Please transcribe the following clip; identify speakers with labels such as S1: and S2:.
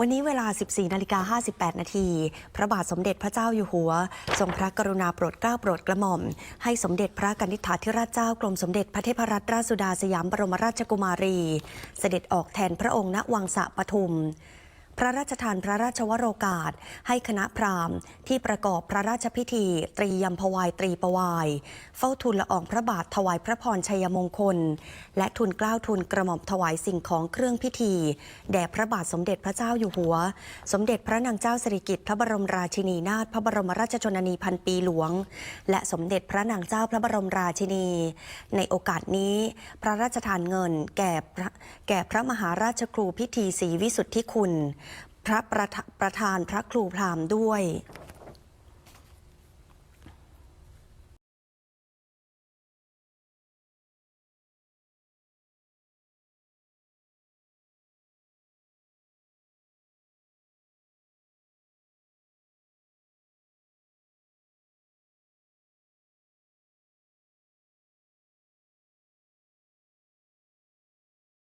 S1: วันนี้เวลา 14นาฬิกา58 นาที พระบาทสมเด็จพระเจ้าอยู่หัว ทรงพระกรุณาโปรดเกล้าโปรดกระหม่อม ให้สมเด็จพระกนิษฐาธิราชเจ้ากรมสมเด็จพระเทพรัตนราชสุดาสยามบรมราชกุมารี เสด็จออกแทนพระองค์ณวังสะปทุม พระราชทานพระราชวโรกาส ให้คณะพราหมณ์ ที่ประกอบพระราชพิธี ตรียมพวายตรีประวาย เฝ้าทูลละอองพระบาทถวายพระพรชัยมงคล และทูลเกล้าทูลกระหม่อมถวายสิ่งของเครื่องพิธี แด่พระบาทสมเด็จพระเจ้าอยู่หัว สมเด็จพระนางเจ้าสิริกิติ์พระบรมราชินีนาถพระบรมราชชนนีพันปีหลวง และสมเด็จพระนางเจ้าพระบรมราชินี ในโอกาสนี้ พระราชทานเงินแก่พระแก่พระมหาราชครูพิธีศรีวิสุทธิคุณ พระประธานพระครูพราหมณ์ด้วย